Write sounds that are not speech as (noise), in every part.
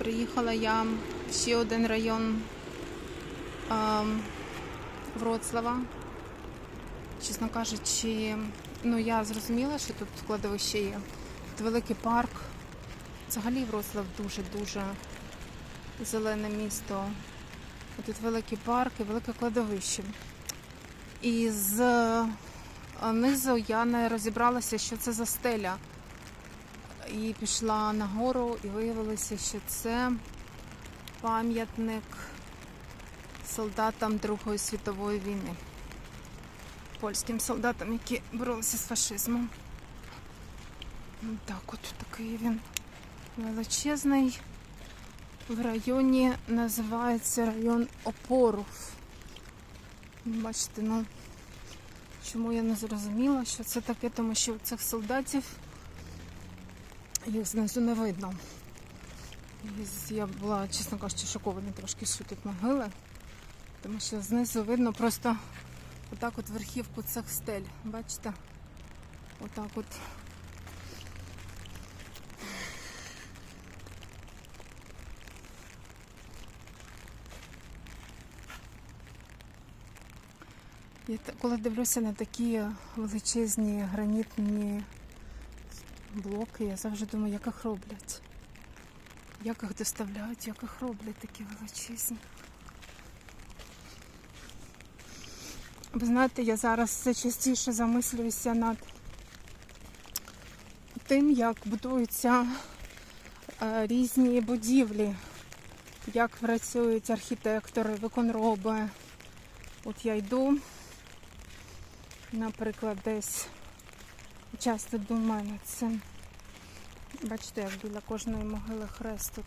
Приїхала я в ще один район ем, Вроцлава. Чесно кажучи, ну я зрозуміла, що тут кладовище є. Тут великий парк. Взагалі Вроцлав дуже-дуже зелене місто. Тут великий парк і велике кладовище. І з е, низу я не розібралася, що це за стеля. І пішла нагору і виявилося, що це пам'ятник солдатам Другої світової війни. Польським солдатам, які боролися з фашизмом. Так, от такий він величезний. В районі називається район Опоров. Бачите, ну чому я не зрозуміла, що це таке, тому що цих солдатів їх знизу не видно. Я була, чесно кажучи, шокована трошки, що тут могили, тому що знизу видно просто отак от верхівку цих стель. Бачите? Отак от. Я коли дивлюся на такі величезні гранітні блоки, я завжди думаю, як їх роблять. Як їх доставляють, як їх роблять такі величезні. Ви знаєте, я зараз все частіше замислююся над тим, як будуються е, різні будівлі, як працюють архітектори, виконроби. От я йду, наприклад, десь часто думаю над цим. Бачите, як біля кожної могили хрест тут.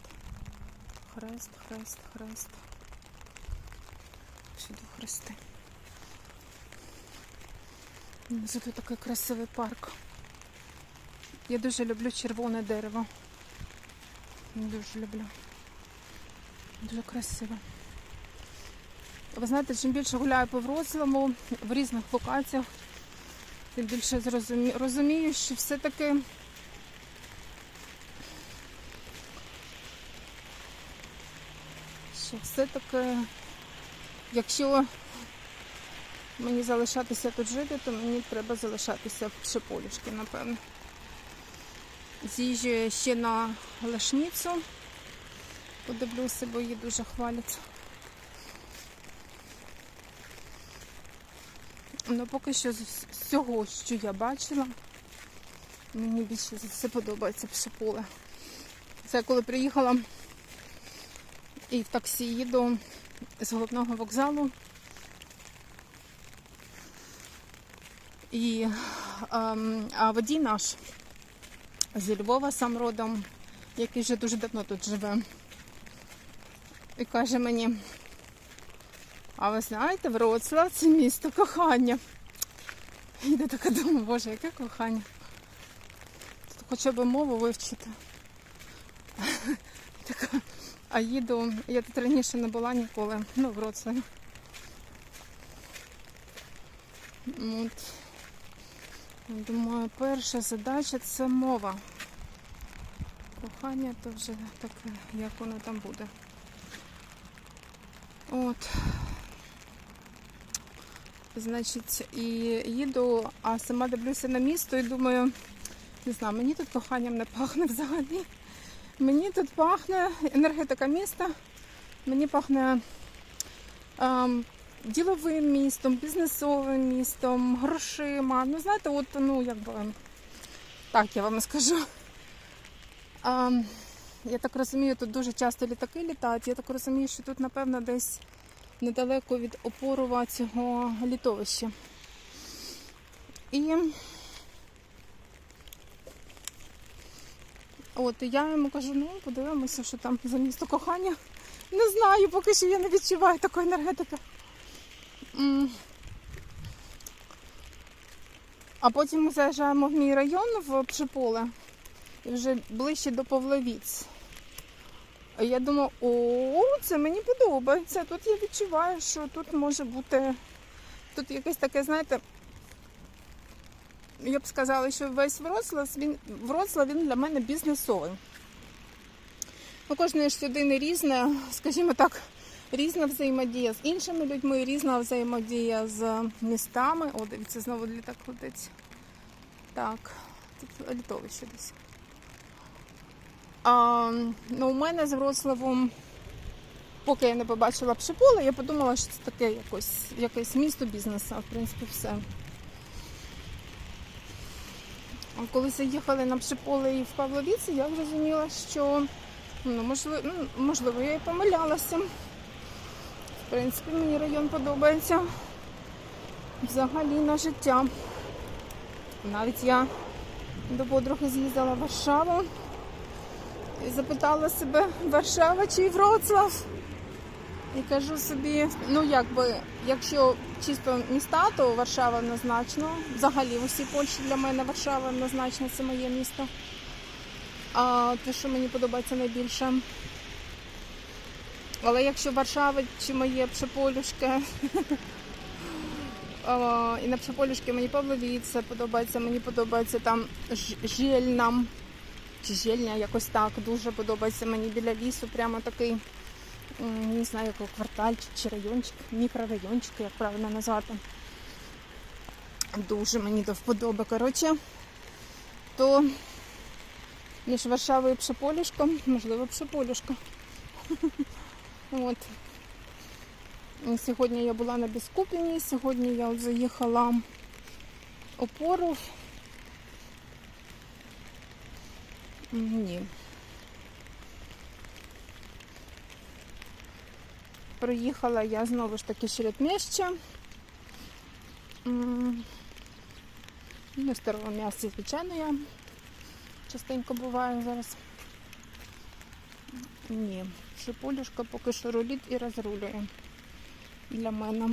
Хрест, хрест, хрест. Сюди хрести. Зато такий красивий парк. Я дуже люблю червоне дерево. Дуже люблю. Дуже красиво. Ви знаєте, чим більше гуляю по Вроцлаву в різних локаціях, тим більше зрозумі... розумію, що все-таки що все-таки, якщо мені залишатися тут жити, то мені треба залишатися в Шиполішки, напевно. З'їжджу ще на Лешніцу. Подивлюся, бо її дуже хвалять. Ну, поки що з всього, що я бачила, мені більше за все подобається Пшеполе. Це коли приїхала і в таксі їду з головного вокзалу. І ем, а водій наш зі Львова сам родом, який вже дуже давно тут живе. І каже мені, а ви знаєте, Вроцлав це місто кохання. Я така думаю, боже, яке кохання. Тут хоча б мову вивчити. Така, а їду, я тут раніше не була ніколи, ну, в. От. Думаю, перша задача це мова. Кохання то вже таке, як воно там буде. От. Значить, і їду, а сама дивлюся на місто і думаю, не знаю, мені тут коханням не пахне взагалі. Мені тут пахне енергетика міста, мені пахне ем, діловим містом, бізнесовим містом, грошима. Ну, знаєте, от, ну, якби, так я вам скажу. Ем, я так розумію, тут дуже часто літаки літають. Я так розумію, що тут, напевно, десь недалеко від опорова цього літовища. І от я йому кажу, ну подивимося, що там за місто кохання. Не знаю, поки що я не відчуваю такої енергетики. А потім ми заїжджаємо в мій район в Пшеполе і вже ближче до Павловіць. Я думаю, о, це мені подобається. Тут я відчуваю, що тут може бути. Тут якесь таке, знаєте, я б сказала, що весь Вроцлав, він, Вроцлав він для мене бізнесовий. У кожної ж людини різне, скажімо так, різна взаємодія з іншими людьми, різна взаємодія з містами. О, дивіться, знову літак летить. Так, тут літовище десь. А, ну, у мене з Вроцлавом, поки я не побачила пшеполе, я подумала, що це таке якось, якесь місто бізнесу, в принципі, все. А Коли заїхали на Пшеполе і в Павловіці, я зрозуміла, що ну, можливо, ну, можливо, я і помилялася. В принципі, мені район подобається взагалі на життя. Навіть я до подруги з'їздила в Варшаву і запитала себе, Варшава чи Вроцлав? І кажу собі, ну якби, якщо чисто міста, то Варшава однозначно. Взагалі в усій Польщі для мене Варшава однозначно це моє місто. А те, що мені подобається найбільше. Але якщо Варшава чи моє Пшеполюшке, (laughs) і на Пшеполюшки мені Павловіце подобається, мені подобається там Ж- Жельна, чи якось так. Дуже подобається мені біля лісу, прямо такий не знаю, який квартальчик чи райончик, мікрорайончик, як правильно назвати. Дуже мені до вподоби. Коротше, то між Варшавою і Пшеполюшком, можливо, Пшеполюшка. (laughs) От. Сьогодні я була на Біскупіні, сьогодні я заїхала у Ні. Приїхала я знову ж таки Середміще. М, На старому місці, звичайно, я частенько буваю зараз. Ні, Шиполюшка поки що рулить і розрулює для мене.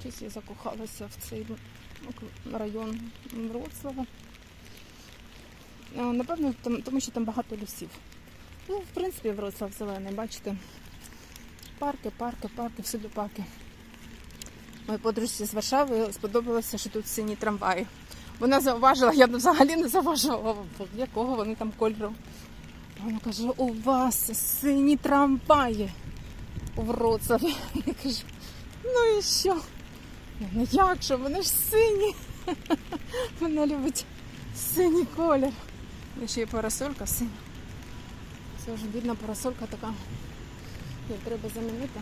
Щось я закохалася в цей район Вроцлава. Е, Напевно, там- тому що там багато лісів. Ну, в принципі, Вроцлав зелений, бачите. Парки, парки, парки, всюди парки. Моїй подружці з Варшави сподобалося, що тут сині трамваї. Вона зауважила, я взагалі не зауважувала, якого вони там кольору. Вона каже, у вас сині трамваї у Вроцлаві. Я кажу, ну і що? Ну як же, вони ж сині. (laughs) Вона любить синій колір. Ще й парасолька синя. Це вже бідна парасолька така. Її треба замінити.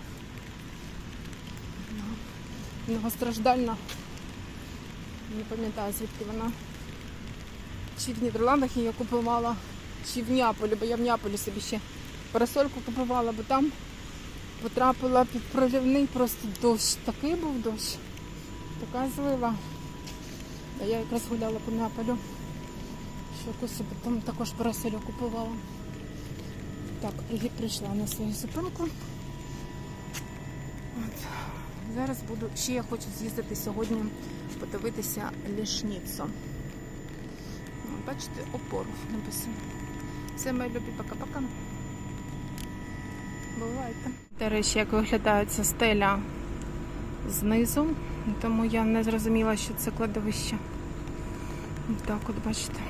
Многостраждальна. Не пам'ятаю, звідки вона. Чи в Нідерландах її купувала, чи в Неаполі, бо я в Неаполі собі ще парасольку купувала, бо там потрапила під проливний просто дощ. Такий був дощ. Така злива. А я якраз гуляла по Неаполю. Якусь собі там також парасолю купувала. Так, при- прийшла на свою зупинку. От. Зараз буду. Ще я хочу з'їздити сьогодні, подивитися лішніцу. Ну, Бачите, опору написано. Все, мої любі, пока-пока. Бувайте. До речі, як виглядає ця стеля знизу, тому я не зрозуміла, що це кладовище. Так, от бачите.